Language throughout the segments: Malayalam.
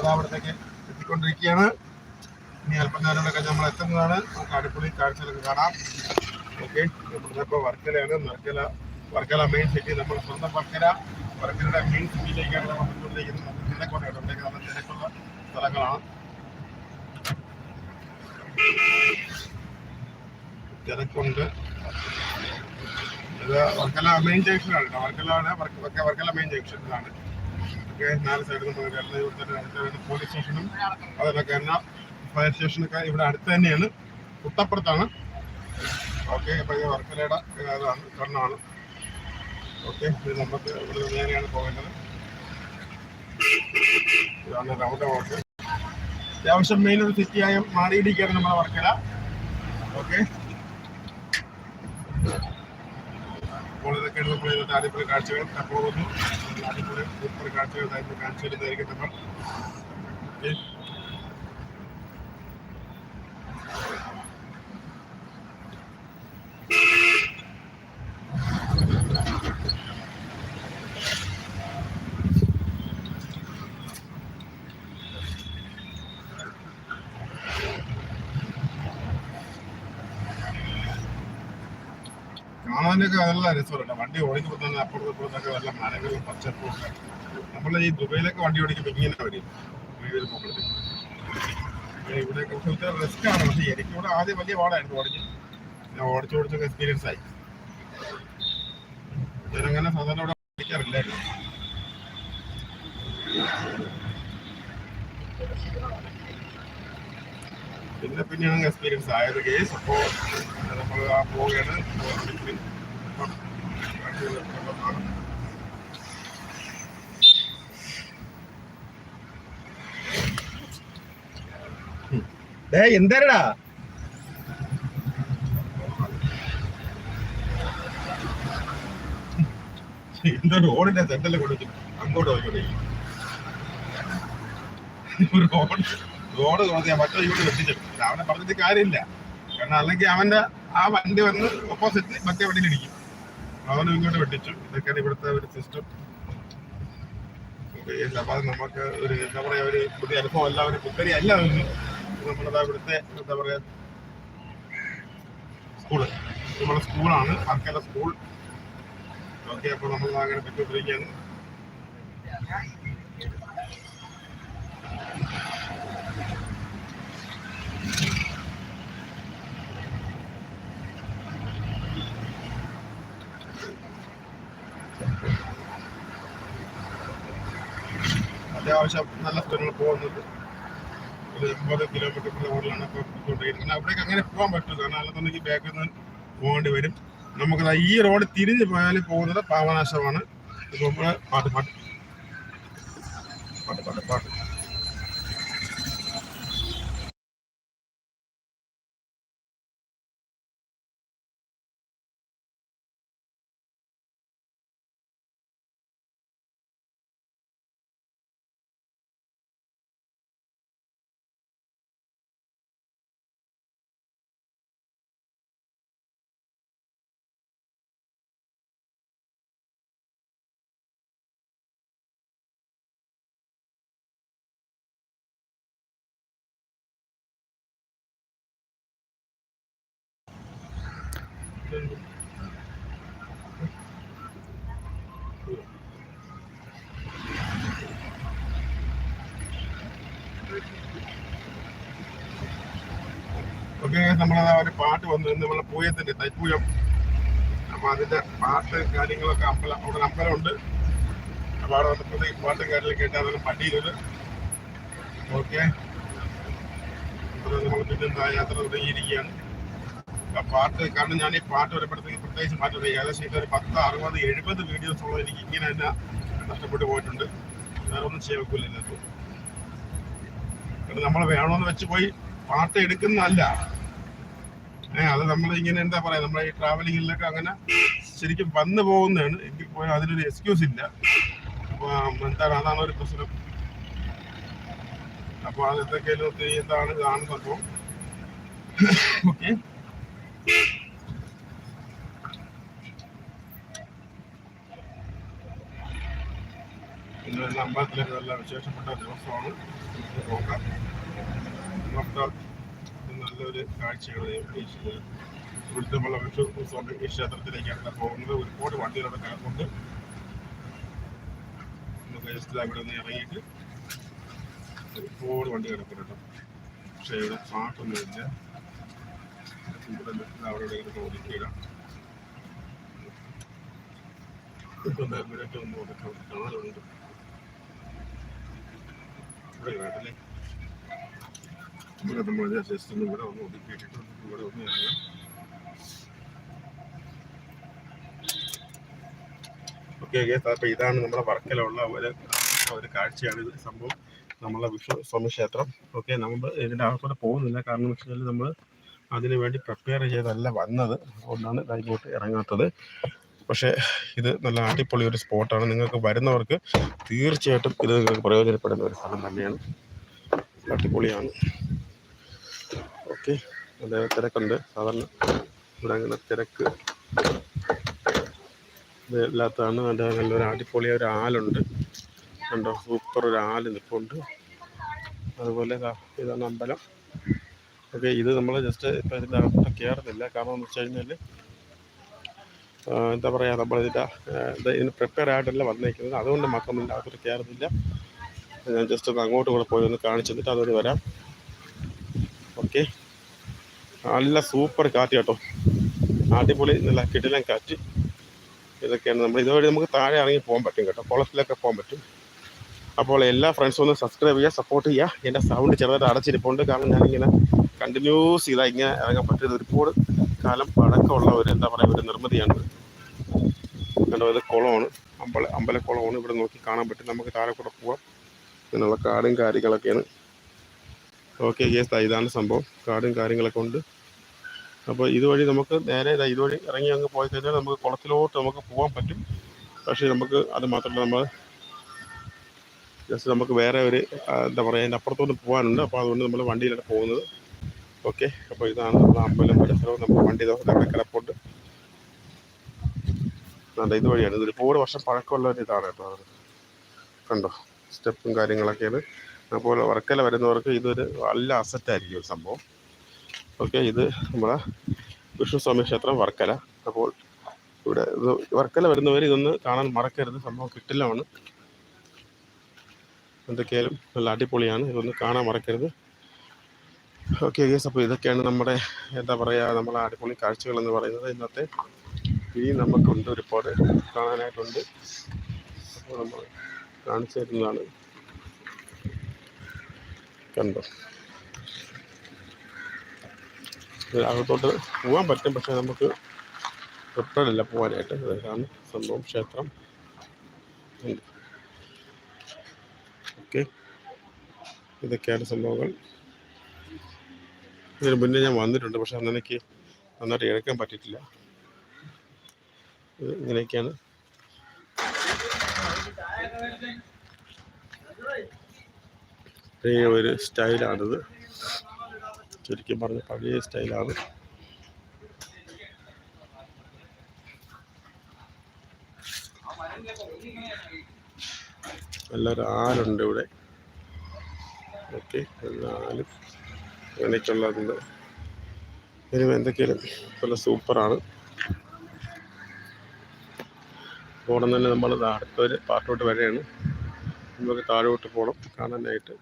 നമ്മളത് അവിടത്തേക്ക് എത്തിക്കൊണ്ടിരിക്കുകയാണ്. ഇനി അല്പനേരങ്ങളൊക്കെ നമ്മൾ എത്തുന്നതാണ്. നമുക്ക് അടിപൊളി കാഴ്ചകളൊക്കെ കാണാം. ഓക്കെ നമ്മളിപ്പോൾ വർക്കലയാണ്. വർക്കല വർക്കല മെയിൻ സിറ്റി നമ്മൾ സ്വന്തം വർക്കല. വർക്കലയുടെ മെയിൻ സിറ്റിയിലേക്കാണ് നമ്മൾ മുന്നോട്ടിരിക്കുന്നത് നമുക്ക് തിരക്കുണ്ട് നല്ല തിരക്കുള്ള സ്ഥലങ്ങളാണ്. തിരക്കുണ്ട്. വർക്കല മെയിൻ ജംഗ്ഷനാണ് കേട്ടോ. വർക്കലാണ് വർക്ക- വർക്ക- വർക്കല മെയിൻ ജംഗ്ഷനിലാണ് ഓക്കെ നാല് വരുന്നത് ഇവിടുത്തെ അടുത്ത പോലീസ് സ്റ്റേഷനും അതുപോലെ തന്നെ ഫയർ സ്റ്റേഷനൊക്കെ ഇവിടെ അടുത്ത് തന്നെയാണ്. കുട്ടപ്പുറത്താണ്. ഓക്കെ അപ്പോൾ ഇത് വർക്കലയുടെ ഇതാണ് കണ്ണാണ്. ഓക്കെ ഇത് നമുക്ക് ഇവിടെ നേരെയാണ് പോകേണ്ടത്. ഇതാണ് റൗണ്ട് ഓട്ട് അത്യാവശ്യം മെയിൻ ഒരു സിറ്റിയായ മാറിയിരിക്കുകയാണ് നമ്മുടെ വർക്കല. ഓക്കെ അപ്പോൾ ഇതൊക്കെ നമ്മൾ ഇതിന്റെ അടിപൊളി കാഴ്ചകൾ പോകുന്നു ആദ്യപോലെ കാഴ്ചകൾ കാഴ്ചകൾ ഇതായിരിക്കും നമ്മൾ കാണാനൊക്കെ നല്ല രസമുണ്ട് വണ്ടി ഓടിക്കുമ്പോൾ തന്നെ അപ്പുറത്തും ഇപ്പുറത്തൊക്കെ നല്ല മരങ്ങളും പച്ചപ്പും നമ്മളെ ഈ ദുബൈയിലൊക്കെ വണ്ടി ഓടിക്കുമ്പോൾ ഇങ്ങനെ വരും. ദുബൈയിൽ പോകുമ്പോഴത്തേക്ക് ഇവിടെ കുറച്ച് റിസ്ക് ആണ്. പക്ഷേ എനിക്കിവിടെ ആദ്യം വലിയ പാടായിരുന്നു ഓടിച്ച് ഞാൻ ഓടിച്ച് ഓടിച്ചൊക്കെ എക്സ്പീരിയൻസ് ആയി. ഞാനങ്ങനെ സാധാരണ ഇവിടെ ഓടിക്കാറില്ലായിരുന്നു പിന്നെ പിന്നെയാണ് എക്സ്പീരിയൻസ് ആയത്. കേസ് അപ്പോൾ നമ്മൾ ആ പോവുകയാണ്. എന്താ റോഡിന്റെ സെന്ററിൽ കൊടുത്തു അങ്ങോട്ട് പോയിക്കോട്ടെ റോഡ് റോഡ് തോന്നിയാ മറ്റേ ഇവിടെ വെച്ചിട്ടുണ്ട് അവനെ പറഞ്ഞിട്ട് കാര്യമില്ല. കാരണം അല്ലെങ്കിൽ അവന്റെ ആ വണ്ടി വന്ന് ഓപ്പോസിറ്റ് മറ്റേ വണ്ടിയിൽ ഇടിക്കും. അവനും ഇങ്ങോട്ട് വെട്ടിച്ചു. ഇതൊക്കെയാണ് ഇവിടുത്തെ ഒരു സിസ്റ്റം അപ്പൊ നമുക്ക് ഒരു എന്താ പറയാ ഒരു പുതിയ അനുഭവം അല്ല ഒരു പുത്തരി അല്ല അതൊന്നും. നമ്മളതാ ഇവിടുത്തെ എന്താ പറയാ സ്കൂൾ നമ്മുടെ സ്കൂളാണ് വർക്കല സ്കൂൾ ഓക്കെ അപ്പോൾ നമ്മൾ അങ്ങനെ പറ്റിക്കൊണ്ടിരിക്കുകയാണ് അത്യാവശ്യം നല്ല സ്ഥലങ്ങൾ പോകുന്നത്. ഒരു എൺപത് കിലോമീറ്റർ റോഡിലാണ് ഇപ്പോൾ പോയിക്കൊണ്ടിരിക്കുന്നത്. അവിടേക്ക് അങ്ങനെ പോകാൻ പറ്റും കാരണം അല്ലെന്നുണ്ടെങ്കിൽ ബാക്കിൽ നിന്ന് പോകേണ്ടി വരും. നമുക്ക് ഈ റോഡ് തിരിഞ്ഞ് പോയാൽ പോകുന്നത് പാവനാശമാണ്. ഇത് നമ്മൾ പാട്ട് പാട്ട്. പാട്ട് പാട്ട് പാട്ട്. ഓക്കെ നമ്മളത് ഒരു പാട്ട് വന്നു. നമ്മളെ പൂയത്തിന്റെ തൈപ്പൂയം അപ്പൊ അതിന്റെ പാട്ട് കാര്യങ്ങളൊക്കെ അമ്പലം അവിടെ അമ്പലമുണ്ട്. അപ്പൊ അവിടെ വന്നപ്പോൾ ഈ പാട്ടും കാര്യങ്ങളും കേട്ടാൽ അതെല്ലാം പട്ടിയിലത് ഓക്കെ. നമ്മൾ പിന്നെന്താ യാത്ര തുടങ്ങിയിരിക്കുകയാണ്. പാട്ട് കാരണം ഞാൻ ഈ പാട്ട് വരുമ്പോഴത്തേക്ക് പ്രത്യേകിച്ച് മാറ്റം ഏകദേശം ഇതൊരു പത്ത് അറുപത് എഴുപത് വീഡിയോസോളം എനിക്ക് ഇങ്ങനെ തന്നെ നഷ്ടപ്പെട്ടു പോയിട്ടുണ്ട്. വേറെ ഒന്നും ചെയ്യാൻ വെക്കില്ല ഇതിനകത്ത്. നമ്മൾ വേണമെന്ന് വെച്ച് പോയി പാട്ട് എടുക്കുന്നതല്ല. ഏ അത് നമ്മൾ ഇങ്ങനെ എന്താ പറയാ നമ്മളെ ഈ ട്രാവലിങ്ങിലൊക്കെ അങ്ങനെ ശരിക്കും വന്നു പോകുന്നതാണ്. എങ്കിൽ പോയാൽ അതിനൊരു എക്സ്ക്യൂസ് ഇല്ല. എന്താണ് അതാണ് ഒരു പ്രശ്നം. അപ്പൊ അത് എന്തൊക്കെയാലും എന്താണ് ഇതാണ് സംഭവം ഓക്കെ. ഇന്ന് തന്നെ അമ്പലത്തിലേക്ക് വിശേഷപ്പെട്ട ദിവസമാണ്. നമുക്ക് നല്ലൊരു കാഴ്ചയാണ് ഇവിടുത്തെ നമ്മളെ വിഷു സ്വാമി ക്ഷേത്രത്തിലേക്കാണ് പോകുന്നത്. ഒരുപാട് വണ്ടികളുടെ കിടപ്പുണ്ട് നമുക്ക് അവിടെ നിന്ന് ഇറങ്ങിയിട്ട് ഒരുപാട് വണ്ടി കിടപ്പുണ്ട് പക്ഷേ ഇവിടെ പാട്ടൊന്നുമില്ല. നിർത്തി അവിടെ ഇവിടെ ഓക്കെ അപ്പോൾ ഇതാണ് നമ്മുടെ വർക്കലുള്ള ഒരു ഒരു കാഴ്ചയാണ് ഇത് സംഭവം. നമ്മളെ വിഷ്ണു സ്വാമി ക്ഷേത്രം ഓക്കെ നമ്മൾ ഇതിന്റെ ആൾക്കൂടെ പോകുന്നില്ല. കാരണം വെച്ചാൽ നമ്മൾ അതിനു വേണ്ടി പ്രിപ്പയർ ചെയ്തല്ല വന്നത്. അതുകൊണ്ടാണ് ഇങ്ങോട്ട് ഇറങ്ങാത്തത്. പക്ഷേ ഇത് നല്ല അടിപൊളി ഒരു സ്പോട്ടാണ് നിങ്ങൾക്ക് വരുന്നവർക്ക് തീർച്ചയായിട്ടും ഇത് നിങ്ങൾക്ക് പ്രയോജനപ്പെടുന്ന ഒരു സ്ഥലം തന്നെയാണ്. അടിപൊളിയാണ്. ഓക്കെ നല്ല തിരക്കുണ്ട്. സാധാരണ ഇവിടെ അങ്ങനെ തിരക്ക് ഇതില്ലാത്തതാണ്. നല്ല നല്ലൊരു അടിപൊളി ഒരു ആലുണ്ട് കണ്ടോ? സൂപ്പർ ഒരു ആൽ നിൽപ്പുണ്ട് അതുപോലെ ഇതാണ് അമ്പലം. ഓക്കെ ഇത് നമ്മൾ ജസ്റ്റ് ഇപ്പം ഇതിന്റെ അകത്തോട്ട് കയറുന്നില്ല കാരണം എന്ന് വെച്ച് കഴിഞ്ഞാൽ എന്താ പറയുക നമ്മളിതിന്റെ ഇത് ഇതിന് പ്രിപ്പയർ ആയിട്ടല്ല വന്നേക്കുന്നത്. അതുകൊണ്ട് മാത്രം ഇതിന്റെ അകത്തോട്ട് കയറുന്നില്ല ഞാൻ ജസ്റ്റ് ഒന്ന് അങ്ങോട്ട് കൂടെ പോയി ഒന്ന് കാണിച്ചു തന്നിട്ട് അതോട് വരാം. ഓക്കെ. നല്ല സൂപ്പർ കാറ്റ് കേട്ടോ. അടിപൊളി നല്ല കിടിലൻ കാറ്റ്. ഇതൊക്കെയാണ് നമ്മൾ ഇതുവഴി നമുക്ക് താഴെ ഇറങ്ങി പോകാൻ പറ്റും കേട്ടോ. കുളത്തിലൊക്കെ പോകാൻ പറ്റും. അപ്പോൾ എല്ലാ ഫ്രണ്ട്സും ഒന്ന് സബ്സ്ക്രൈബ് ചെയ്യുക സപ്പോർട്ട് ചെയ്യുക. എന്റെ സൗണ്ട് ചെറുതായിട്ട് അടച്ചിരിപ്പുണ്ട്. കാരണം ഞാനിങ്ങനെ കണ്ടിന്യൂസ് ചെയ്താൽ ഇങ്ങനെ ഇറങ്ങാൻ പറ്റുന്നത് ഒരുപാട് കാലം പഴക്കമുള്ള ഒരു എന്താ പറയുക ഒരു നിർമ്മിതിയാണ് കണ്ടോ ഇത് കുളമാണ്. അമ്പല അമ്പലക്കുളമാണ് ഇവിടെ നോക്കി കാണാൻ പറ്റും. നമുക്ക് താഴെ കൂടെ പോവാം. ഇങ്ങനെയുള്ള കാടും കാര്യങ്ങളൊക്കെയാണ്. ഓക്കെ ഗേസ് ഇതാണ് സംഭവം. കാടും കാര്യങ്ങളൊക്കെ ഉണ്ട്. അപ്പോൾ ഇതുവഴി നമുക്ക് നേരെ ഇതാ ഇതുവഴി ഇറങ്ങി അങ്ങ് പോയി കഴിഞ്ഞാൽ നമുക്ക് കുളത്തിലോട്ട് നമുക്ക് പോകാൻ പറ്റും. പക്ഷേ നമുക്ക് അത് മാത്രമല്ല നമ്മൾ ജസ്റ്റ് നമുക്ക് വേറെ ഒരു എന്താ പറയുക അതിന്റെ അപ്പുറത്തോട്ട് പോകാനുണ്ട്. അപ്പോൾ അതുകൊണ്ട് നമ്മൾ വണ്ടിയിലാണ് പോകുന്നത്. ഓക്കെ. അപ്പോൾ ഇതാണ് നമ്മുടെ അമ്പലം പരിസരവും നമുക്ക് വണ്ടി ഇതാ ഇവിടെ കിടപ്പുണ്ട്. അതെ ഇതുവഴിയാണ് ഇത് ഒരുപാട് വർഷം പഴക്കമുള്ള ഒരു ഇതാണ് കേട്ടോ കണ്ടോ? സ്റ്റെപ്പും കാര്യങ്ങളൊക്കെയാണ്. അപ്പോൾ വർക്കല വരുന്നവർക്ക് ഇതൊരു നല്ല അസറ്റായിരിക്കും ഒരു സംഭവം. ഓക്കെ ഇത് നമ്മളെ വിഷ്ണുസ്വാമി ക്ഷേത്രം വർക്കല. അപ്പോൾ ഇവിടെ ഇത് വർക്കല വരുന്നവർ ഇതൊന്ന് കാണാൻ മറക്കരുത്. സംഭവം കിട്ടില്ലാണ് എന്തൊക്കെയാലും നല്ല അടിപൊളിയാണ്. ഇതൊന്ന് കാണാൻ മറക്കരുത്. ഓക്കെ ഗേസ് അപ്പോൾ ഇതൊക്കെയാണ് നമ്മുടെ എന്താ പറയുക നമ്മളെ അടിപൊളി കാഴ്ചകൾ എന്ന് പറയുന്നത്. ഇന്നത്തെ ഇനി നമുക്കുണ്ട് ഒരുപാട് കാണാനായിട്ടുണ്ട്. അപ്പോൾ നമ്മൾ കാണിച്ചു തരുന്നതാണ്. കണ്ടോ? അകത്തോട്ട് പോകാൻ പറ്റും പക്ഷേ നമുക്ക് പ്രിപ്പേർഡല്ല പോകാനായിട്ട് അതാണ് സംഭവം ക്ഷേത്രം. ഓക്കെ ഇതൊക്കെയാണ് സംഭവങ്ങൾ. ഇതിന് മുന്നേ ഞാൻ വന്നിട്ടുണ്ട് പക്ഷെ അന്ന് എനിക്ക് നന്നായിട്ട് എടുക്കാൻ പറ്റിയിട്ടില്ല. ഇങ്ങനെയൊക്കെയാണ്. പഴയ ഒരു സ്റ്റൈലാണിത്. ശരിക്കും പറഞ്ഞ പഴയ സ്റ്റൈലാണ്. നല്ലൊരു ആലുണ്ട് ഇവിടെ? ഓക്കെ ആലും അങ്ങനെയൊക്കെയുള്ളതുണ്ട് ഇതിന് എന്തൊക്കെയാലും നല്ല സൂപ്പറാണ്. പോകണം തന്നെ നമ്മൾ അടുത്തൊരു പാർട്ടോട്ട് വരെയാണ് നമുക്ക് താഴോട്ട് പോകണം കാണാനായിട്ട്.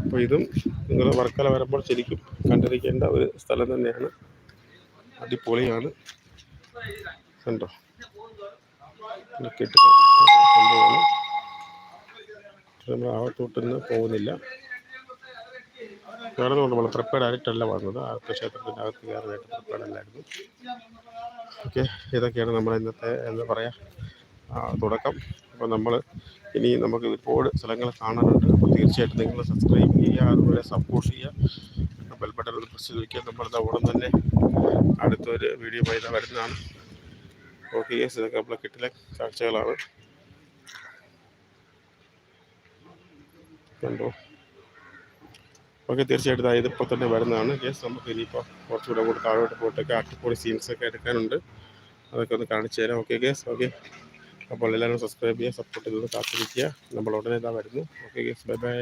അപ്പോൾ ഇതും നിങ്ങൾ വർക്കല വരുമ്പോൾ ശരിക്കും കണ്ടിരിക്കേണ്ട ഒരു സ്ഥലം തന്നെയാണ്. അടിപൊളിയാണ്. കണ്ടോ? കിട്ടുന്ന നമ്മൾ ആവത്തോട്ടൊന്ന് പോകുന്നില്ല. വേറെ നമ്മൾ പ്രിപ്പയർഡ് ആയിട്ടല്ല വന്നത്. ആ ക്ഷേത്രത്തിന്റെ അകത്ത് കയറാനായിട്ട് പ്രിപ്പയർഡ് അല്ലായിരുന്നു. ഓക്കെ ഇതൊക്കെയാണ് നമ്മൾ ഇന്നത്തെ എന്താ പറയുക തുടക്കം. അപ്പോൾ നമ്മൾ ഇനി നമുക്ക് ഒരുപാട് സ്ഥലങ്ങൾ കാണാനുണ്ട്. അപ്പോൾ തീർച്ചയായിട്ടും നിങ്ങൾ സബ്സ്ക്രൈബ് ചെയ്യുക അതുപോലെ സപ്പോർട്ട് ചെയ്യുക. ബെൽ ബട്ടൺ ഒന്ന് പ്രസ് ചെയ്ത് നമ്മൾ ഉടൻ തന്നെ അടുത്തൊരു വീഡിയോ ചെയ്ത വരുന്നതാണ്. ഓക്കെ യെസ് ഇതൊക്കെ നമ്മളെ കിട്ടിലെ കാഴ്ചകളാണ്. കണ്ടോ? ഓക്കെ തീർച്ചയായിട്ടും ഇതാ ഇതിപ്പോൾ തന്നെ വരുന്നതാണ്. കേസ് നമുക്ക് ഇനിയിപ്പോൾ കുറച്ചുകൂടെ കൂടെ താഴോട്ട് പോയിട്ടൊക്കെ അടിപൊളി സീൻസൊക്കെ എടുക്കാനുണ്ട്. അതൊക്കെ ഒന്ന് കാണിച്ചു തരാം. ഓക്കെ കേസ് ഓക്കെ അപ്പോൾ എല്ലാവരും സബ്സ്ക്രൈബ് ചെയ്യുക സപ്പോർട്ട് ചെയ്ത് കാത്തിരിക്കുക. നമ്മൾ ഉടനെ ഇതാ വരുന്നു. Okay bye bye